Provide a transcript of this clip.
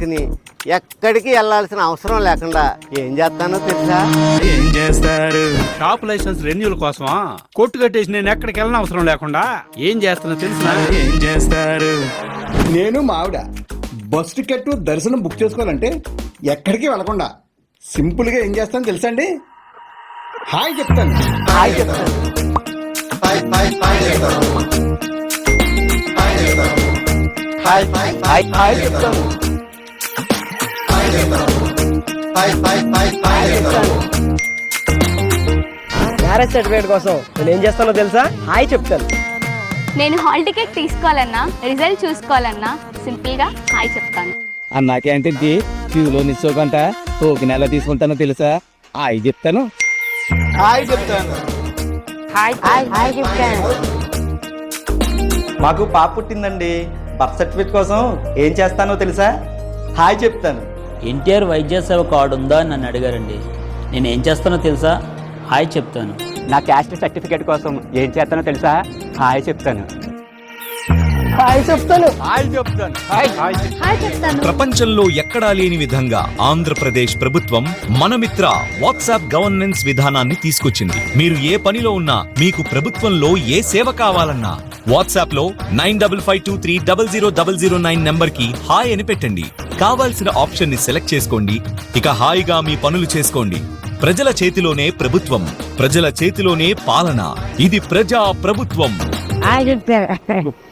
తిని ఎక్కడికి వెళ్ళాల్సిన అవసరం లేకుండా ఏం చేస్తానో తెలుసా? ఏం చేస్తారు? షాప్ లైసెన్స్ రెన్యూల్ కోసమా? కొట్టు కట్టేసి నేను ఎక్కడికి వెళ్ళిన అవసరం లేకుండా ఏం చేస్తున్నా తెలుసా? ఏం చేస్తారు? నేను మా ఆవిడ బస్ టికెట్ దర్శనం బుక్ చేసుకోవాలంటే ఎక్కడికి వెళ్ళకుండా సింపుల్గా ఏం చేస్తాను తెలుసా అండి? హాయ్ చెప్తాను. హాయ్ చెప్తాను. హాయ్ హాయ్ హాయ్ చెప్తాను. మ్యారేజ్ సర్టిఫికేట్ కోసం నేను ఏం చేస్తానో తెలుసా? హాయ్ చెప్తాను. నేను హాల్ టికెట్ తీసుకోవాలన్నా రిజల్ట్ చూసుకోవాలన్నా సింపుల్గా హాయ్ చెప్తాను. అన్నా క్యాంటీన్కి క్యూలో నిల్చోకంట. టోకెన్ ఎలా తీసుకుంటానో తెలుసా? అయి చెప్తాను. హాయ్ చెప్తాను. మాకు పాప పుట్టిందండి. బర్త్ సర్టిఫికేట్ కోసం ఏం చేస్తానో తెలుసా? హాయ్ చెప్తాను. ఎన్టీఆర్ వైద్య సేవ కార్డు ఉందా అని నన్ను అడిగారండి. నేను ఏం చేస్తానో తెలుసా? హాయ్ చెప్తాను. నా క్యాస్ట్ సర్టిఫికేట్ కోసం ఏం చేస్తానో తెలుసా? హాయ్ చెప్తాను. హాయ్ చెప్తాను. హాయ్ చెప్తాను. హాయ్. చెప్తాను. ప్రపంచంలో ఎక్కడా లేని విధంగా ఆంధ్రప్రదేశ్ ప్రభుత్వం మనమిత్ర వాట్సాప్ గవర్నెన్స్ విధానాన్ని తీసుకొచ్చింది. మీరు ఏ పనిలో ఉన్నా మీకు ప్రభుత్వంలో ఏ సేవ కావాలన్నా వాట్సాప్లో nine double five two three double zero double zero nine నంబర్కి హాయ్ అని పెట్టండి. కావాల్సిన ఆప్షన్ని సెలెక్ట్ చేసుకోండి. ఇక హాయిగా మీ పనులు చేసుకోండి. ప్రజల చేతిలోనే ప్రభుత్వం ప్రజల చేతిలోనే పాలన. ఇది ప్రజా ప్రభుత్వం.